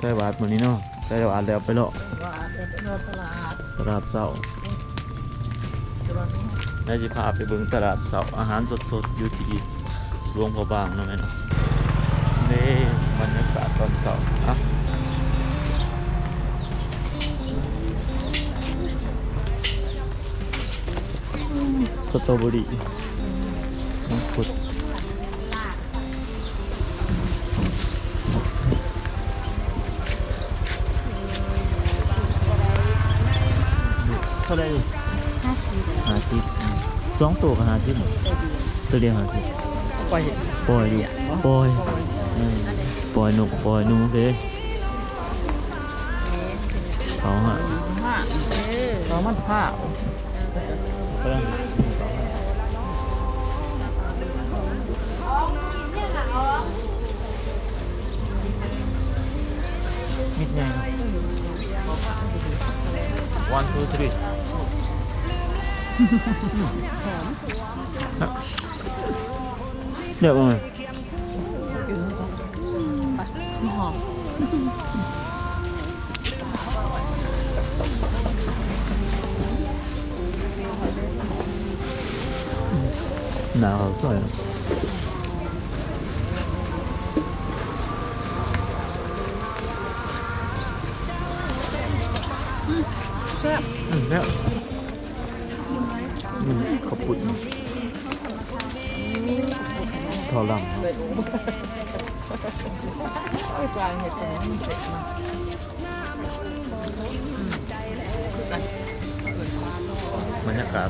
ใส่บาทมื้อนี้เนาะใส่บาทแล้วไปเลาะว่าจะไปนอนตลาดตลาดเช้าตลาดนี้แม่สิพาไปเบิ่งตลาดเช้าอาหารสดๆอยู่ที่หลวงพระบางเนาะแม่เนาะนี่บรรยากาศตอนเช้าอะสตรอเบอรี่มังคุด เท่าไหร่ห้าสิบห้าสิบสองตัวก็ห้าสิบหมดตัวเดียวห้าสิบไปเห็นปล่อยอยู่ปล่อยอืมปล่อยหนุกปล่อยหนูเลยเขาฮะห้าเออเรามันผ้ากำลังมิดไง one two three Đẹp không Nào rồi. Xếp Ừ, ขอบคุณทอลังเลยโอ้ยปลาเห็ดแดงมันเสร็จมาบรรยากาศ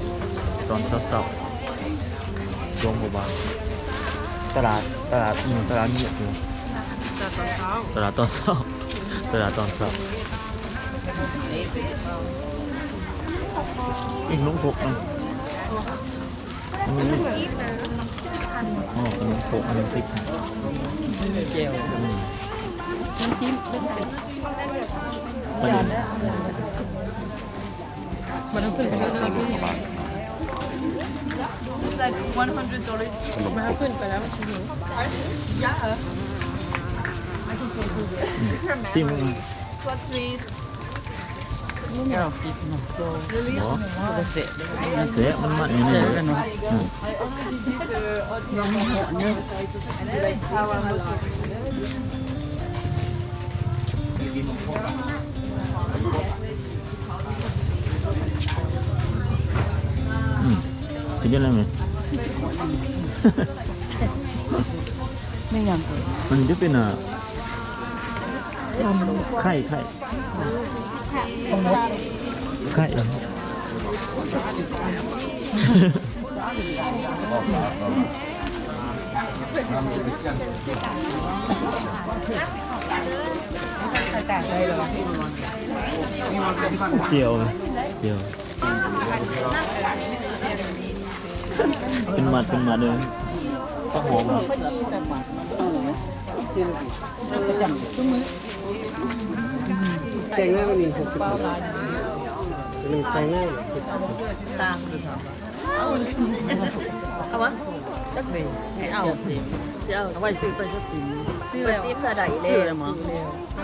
ตอนเช้าๆรวงบัวบางตลาดตลาดอืมตลาดเงียบอยู่จากตอนเช้าตลาดตอนเช้าตลาดตอนเช้าอีกลุงพกนะ อันนี้อ๋ออันนี้พกอันนี้ติ๊กเจลน้ำจิ้มอันนี้มันต้องขึ้นไปแล้วเราจิ้ม like one hundred dollars each. มันต้องขึ้นไปแล้วมันชิ้นหนึ่ง Yeah. ซิม Plot twist. แก้วกินหน่อยโตหรอมันเสร็จเสียมันมันอยู่เสร็นี่จกันเนาะอืมยังไม่หอเนี่ย Like how I'm looking. อืมถึงจะอะไรไหมไม่ยังมันจะเป็นอะไข่ไข่ไข่เหรอเจียว Eo, Bỏ Sẽ, mất mặn như này rồi Ừ. Thế chứ là mình Mình làm Mình giúp bên là khay khay không có cậy lắm chiều chiều kinh mặt kinh mặt đường tóc hồ mà แซงหน้ามันมีหกสิบ เป้าลาย หนึ่งแซงหน้า ตามเอาวะจักเบยให้เอาสิเอาเอาไว้ซื้อไปสักปีซื้อแล้วซื้อแล้วซื้อแล้วมั้ง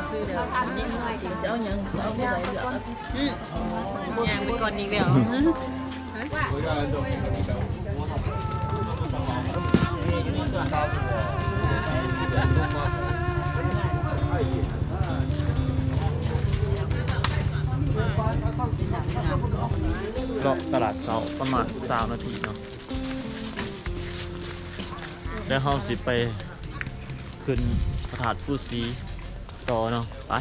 ซื้อแล้วนี่จริงจะเอายังเอาไปไหนเหลืออืมยังไปก่อนอีกแล้ว ก็ตลาดเสาประมาณสามนาทีเนาะแล้วเราสิไปขึ้นพระธาตุฟูซีต่อเนาะไป